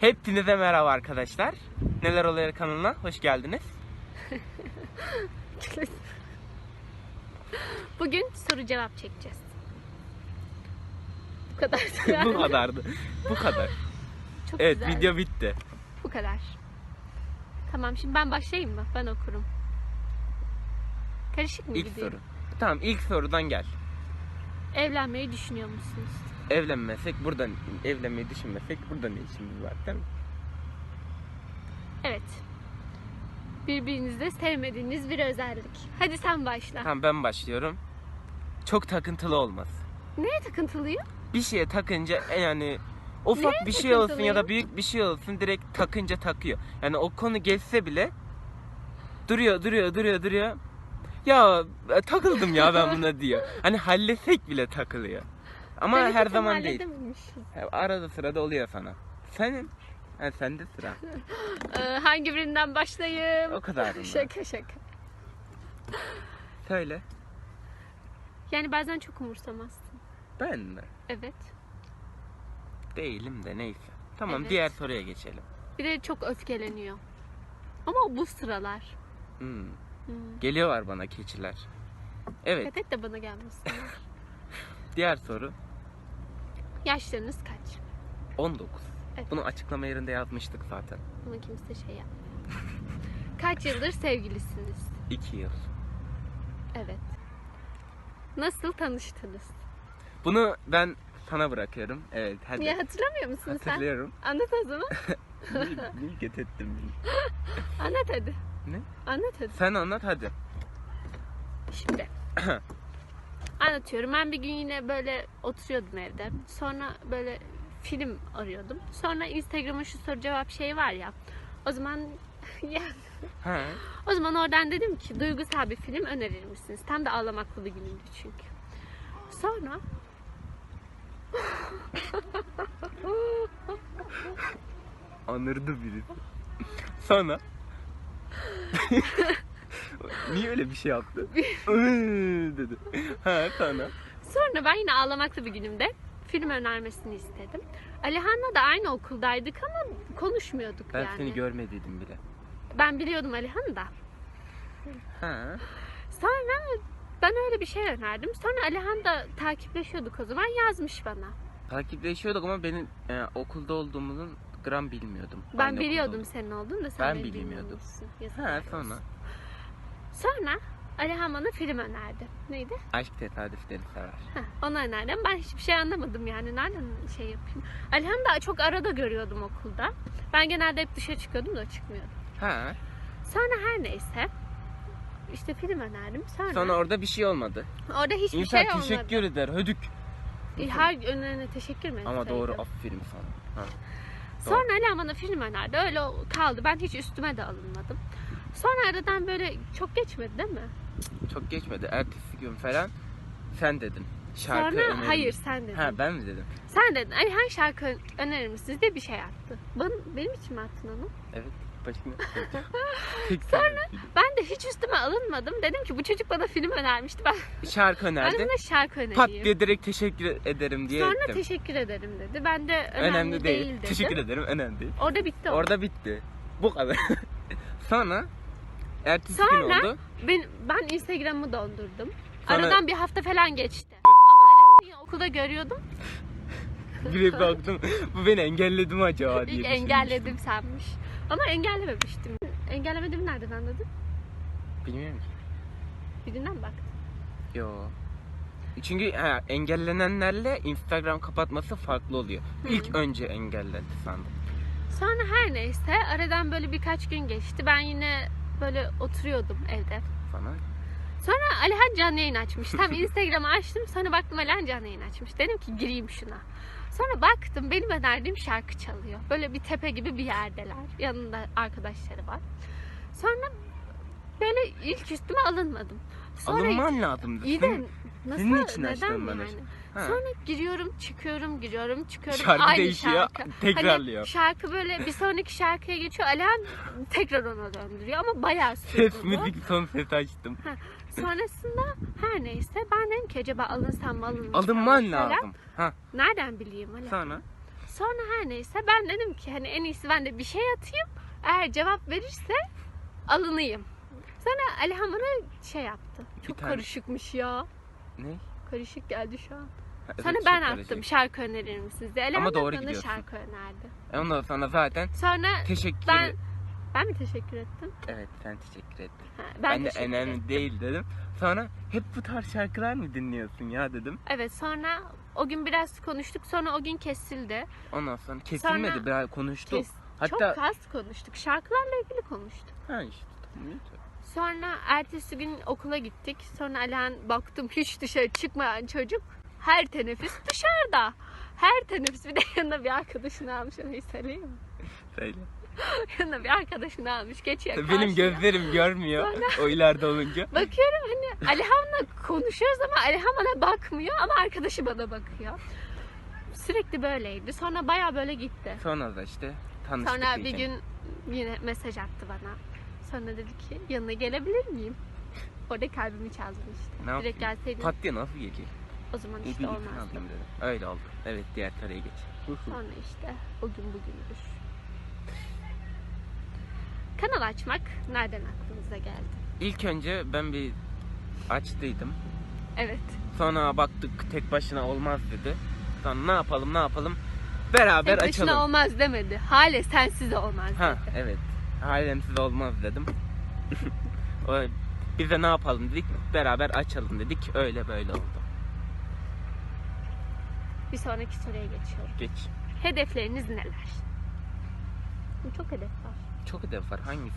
Hepinize merhaba arkadaşlar. Neler oluyor kanalına hoş geldiniz. Bugün soru cevap çekeceğiz. Bu kadar. Bu kadardı. Bu kadar. Çok Evet güzel. video bitti. Bu kadar. Tamam şimdi ben başlayayım mı? Ben okurum. Karışık mı İlk gideyim? soru. Tamam ilk sorudan gel. Evlenmeyi düşünüyor musunuz? Evlenmesek buradan evlenmeyi düşünmesek burada ne işimiz var değil mi? Evet. Birbirinizde sevmediğiniz bir özellik. Hadi sen başla. Tamam ben başlıyorum. Çok takıntılı olmaz. Neye takıntılıyım? Bir şeye takınca e, yani ufak Neye bir şey olsun ya da büyük bir şey olsun direkt takınca takıyor. Yani o konu geçse bile duruyor duruyor duruyor duruyor. Ya e, takıldım ya ben buna diyor. Hani halletsek bile takılıyor. Ama ki her zaman değil. Ya Arada sırada oluyor sana. Senin? Ha, sende sıra. Ee, hangi birinden başlayayım? O kadar mı? Şaka şaka. Söyle. Yani bazen çok umursamazsın. Ben mi? Evet. Değilim de neyse. Tamam Evet. diğer soruya geçelim. Bir de çok öfkeleniyor. Ama bu sıralar. Hmm. Hmm. Geliyorlar bana keçiler. Evet Dikkat et de bana gelmesin. diğer soru. Yaşlarınız kaç? 19. Evet. Bunu açıklama yerinde yazmıştık zaten. Bunu kimse şey yapmıyor. Kaç yıldır sevgilisiniz? 2 yıl. Evet. Nasıl tanıştınız? Bunu ben sana bırakıyorum. Evet hadi. Niye hatırlamıyor musun sen? Hatırlıyorum. Anlat o zaman. Niye ettim beni? Anlat hadi. Ne? Anlat hadi. Sen anlat hadi. Şimdi. Anlatıyorum. Ben bir gün yine böyle oturuyordum evde. Sonra böyle film arıyordum. Sonra Instagram'ın şu soru cevap şeyi var ya. O zaman o zaman oradan dedim ki duygusal bir film önerir misiniz? Tam da ağlamaklı bir günümdü çünkü. Sonra Anırdı biri. Sonra Niye öyle bir şey yaptı? Iıı dedi. Ha sonra. Sonra ben yine ağlamaklı bir günümde film önermesini istedim. Alihan'la da aynı okuldaydık ama konuşmuyorduk Ben yani. seni görmediydim bile. ben biliyordum Alihan'ı da. Ha. Sonra ben öyle bir şey önerdim. Sonra Alihan da takipleşiyorduk o zaman yazmış bana. Takipleşiyorduk ama benim e, okulda olduğumuzun gram bilmiyordum. Ben Aynı okulda biliyordum olduğumuzu. senin olduğunu da sen Ben beni bilmiyordum. bilmiyormuşsun. Ha Yazıklar olsun. Sonra Alihan bana film önerdi. Neydi? Aşk tesadüfleri sever. Heh, onu önerdim. Ben hiçbir şey anlamadım yani. Nereden şey yapayım? Alihan da çok arada görüyordum okulda. Ben genelde hep dışarı çıkıyordum da çıkmıyordum. Ha. Sonra her neyse işte film önerdim. Sonra, Sonra orada bir şey olmadı. orada hiçbir İnsan şey olmadı. teşekkür eder. Hödük. E, Her önerine teşekkür mü Ama doğru etseydim? aferin sana. Ha. Sonra Ali bana film önerdi. Öyle kaldı. Ben hiç üstüme de alınmadım. Sonra aradan böyle çok geçmedi değil mi? Çok geçmedi. Ertesi gün falan sen dedin. Şarkı Sonra önerin. hayır sen dedin. Ha ben mi dedim? Sen dedin. Ali her şarkı önerir misiniz diye bir şey attı. Bana, benim için mi attın onu? Evet. Başka Tek Sonra Ben de hiç üstüme alınmadım. Dedim ki bu çocuk bana film önermişti. Ben, şarkı ben önerdi. de şarkı önereyim. Pat diye direkt teşekkür ederim diye Sonra ettim. teşekkür ederim dedi. Ben de önemli, önemli değil. değil, dedim. Teşekkür ederim. Önemli değil. Orada bitti o. Orada bitti. Bu kadar. Sonra ertesi gün Sonra- oldu. Ben, ben Instagram'ı dondurdum. Sonra- Aradan bir hafta falan geçti. Ama yine okulda görüyordum. Bir baktım bu beni engelledi mi acaba diye İlk düşünmüştüm. engelledim sanmış. Ama engellememiştim. Engellemediğimi nereden anladın? Bilmiyorum ki. Birinden bak. Yo. Çünkü ha, engellenenlerle Instagram kapatması farklı oluyor. İlk önce engellendi sandım. Sonra her neyse aradan böyle birkaç gün geçti. Ben yine böyle oturuyordum evde. Sana. Sonra Alihan canlı yayın açmış. Tam Instagram'ı açtım. Sonra baktım Alihan canlı yayın açmış. Dedim ki gireyim şuna. Sonra baktım benim önerdiğim şarkı çalıyor. Böyle bir tepe gibi bir yerdeler. Yanında arkadaşları var. Sonra böyle ilk üstüme alınmadım. Sonra Alınman lazımdı. iyi de nasıl senin için neden açtım ben yani? Ha. Sonra giriyorum, çıkıyorum, giriyorum, çıkıyorum. Şarkı Aynı değişiyor, şarkı. tekrarlıyor. Hani şarkı böyle bir sonraki şarkıya geçiyor. Alihan tekrar ona döndürüyor ama bayağı sürdü Ses bu. müzik son ses açtım. Sonrasında her neyse ben dedim ki acaba alınsam mı alınmasam mı Alınman lazım. Ha Nereden bileyim Ali? sonra. Sonra her neyse ben dedim ki hani en iyisi ben de bir şey atayım. Eğer cevap verirse alınayım. Sonra Alihan bana şey yaptı. Çok tane- karışıkmış ya. Ne? Karışık geldi şu an. Evet, Sonra ben attım şarkı önerir misiniz diye. Alihan Ama doğru bana gidiyorsun. şarkı önerdi. E Ondan sonra zaten Sonra teşekkür ben ben mi teşekkür ettim? Evet sen teşekkür ettin. Ha, Ben, ben, de teşekkür önemli ettim. değil dedim. Sonra hep bu tarz şarkılar mı dinliyorsun ya dedim. Evet sonra o gün biraz konuştuk. Sonra o gün kesildi. Ondan sonra kesilmedi Sonra- biraz konuştuk. Kes- Hatta Çok az konuştuk. Şarkılarla ilgili konuştuk. ha işte tamam, iyi. Sonra ertesi gün okula gittik. Sonra Alihan baktım hiç dışarı çıkmayan çocuk. Her teneffüs dışarıda. Her teneffüs bir de yanına bir arkadaşını almış. Onu söyleyeyim mi? Söyle. yanına bir arkadaşını almış. Geçiyor Benim karşıya. gözlerim görmüyor o ileride olunca. Bakıyorum hani Alihan'la konuşuyoruz ama Alihan bana bakmıyor ama arkadaşı bana bakıyor. Sürekli böyleydi. Sonra baya böyle gitti. Sonra da işte tanıştık Sonra bir gün yine mesaj attı bana. Sonra dedi ki yanına gelebilir miyim? Orada kalbimi çaldı işte. Ne Direkt yapayım? gelseydin Pat diye nasıl geçeyim? O zaman işte bir olmazdı. alayım dedim. Öyle oldu. Evet diğer taraya geç. Sonra işte o gün bugündür. Kanal açmak nereden aklınıza geldi? İlk önce ben bir açtıydım. Evet. Sonra baktık tek başına olmaz dedi. Sonra ne yapalım ne yapalım beraber Tek başına açalım. olmaz demedi. Hale sensiz olmaz Ha dedi. evet. Ailemsiz olmaz dedim. o, biz de ne yapalım dedik. Beraber açalım dedik. Öyle böyle oldu. Bir sonraki soruya geçiyorum. Geç. Hedefleriniz neler? Çok hedef var. Çok hedef var. Hangisi?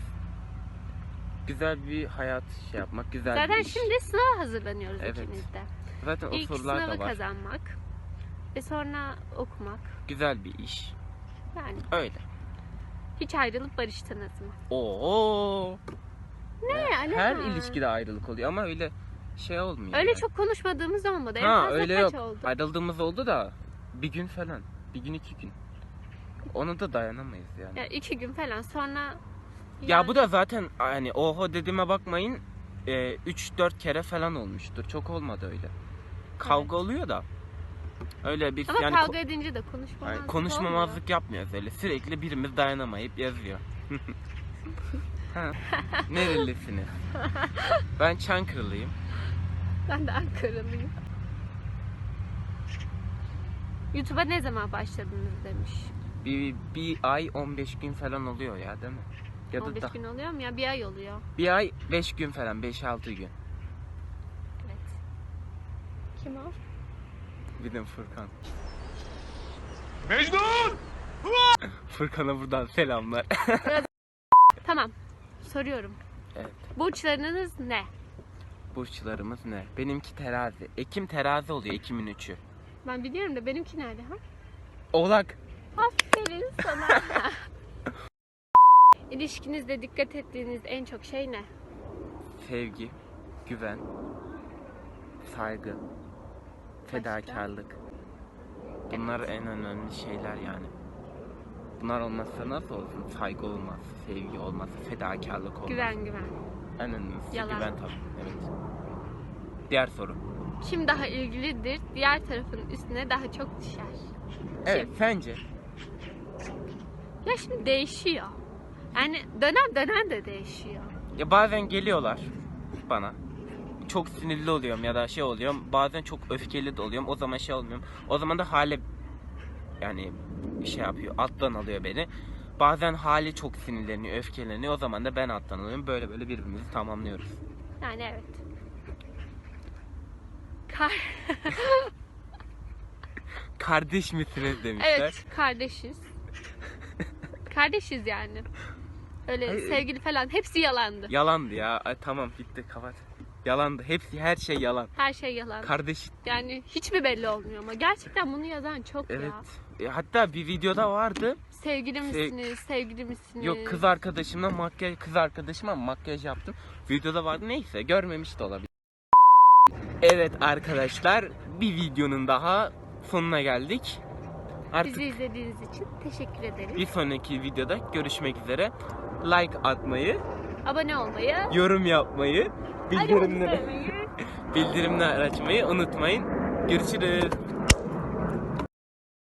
Güzel bir hayat şey yapmak, güzel Zaten bir iş. şimdi sınava hazırlanıyoruz Evet. ikimiz de. Zaten o İlk sorular sınavı da var. kazanmak ve sonra okumak. Güzel bir iş. Yani Öyle. hiç ayrılıp barıştınız mı? Oo. Ne? Her ilişkide ayrılık oluyor ama öyle şey olmuyor. Öyle yani. çok konuşmadığımız olmadı. En Ha fazla öyle kaç yok. oldu? Ayrıldığımız oldu da bir gün falan. Bir gün iki gün. Onu da dayanamayız yani. Ya iki gün falan sonra Ya bu da zaten hani oho dediğime bakmayın 3-4 kere falan olmuştur. Çok olmadı öyle. Kavga oluyor da. Öyle bir ama yani kavga edince de yani konuşmamazlık konuşmamazlık yapmıyoruz öyle. Sürekli birimiz dayanamayıp yazıyor. nerelisiniz? ben Çankırılıyım. Ben de Ankaralıyım. YouTube'a ne zaman başladınız demiş. Bir, bir ay 15 gün falan oluyor ya değil mi? Ya da 15 da, gün oluyor mu ya? Bir ay oluyor. bir ay 5 gün falan 5-6 gün. Evet. Kim o? Bir de Furkan. Mecnun! Furkan'a buradan selamlar. Tamam. Soruyorum. evet. Burçlarınız ne? Burçlarımız ne? Benimki terazi. Ekim terazi oluyor Ekim'in üçü. Ben biliyorum da benimki nerede ha? Oğlak. Aferin sana. İlişkinizde dikkat ettiğiniz en çok şey ne? Sevgi, güven, saygı, fedakarlık. Bunlar en önemli şeyler yani. Bunlar olmazsa nasıl olsun? Saygı olmaz, sevgi olmaz, fedakarlık olmaz. Güven güven. En önemlisi Yalan. güven tabii. Evet. Diğer soru. Kim daha ilgilidir? Diğer tarafın üstüne daha çok düşer. Evet, sence? Ya şimdi değişiyor. Yani dönem dönem de değişiyor. Ya bazen geliyorlar bana. Çok sinirli oluyorum ya da şey oluyorum. Bazen çok öfkeli de oluyorum. O zaman şey olmuyorum. O zaman da hale yani şey yapıyor. Alttan alıyor beni. Bazen hali çok sinirleniyor, öfkeleniyor. O zaman da ben alttan alıyorum. Böyle böyle birbirimizi tamamlıyoruz. Yani evet. Kar Kardeş misiniz demişler. evet kardeşiz. kardeşiz yani. Öyle Hayır. sevgili falan hepsi yalandı. Yalandı ya. Ay, tamam bitti kapat. Yalandı. Hepsi her şey yalan. Her şey yalan. Kardeş yani hiç mi belli olmuyor ama gerçekten bunu yazan çok evet. ya. E, Hatta bir videoda vardı. Sevgili Sev- misiniz? Sevgili misiniz? Yok kız arkadaşımla makyaj kız arkadaşıma makyaj yaptım. Videoda vardı neyse görmemiş de olabilir. Evet arkadaşlar bir videonun daha sonuna geldik. Artık Bizi izlediğiniz için teşekkür ederiz. bir sonraki videoda görüşmek üzere. Like atmayı, Abone olmayı, yorum yapmayı, bildirimleri... bildirimleri, bildirimler açmayı unutmayın. Görüşürüz.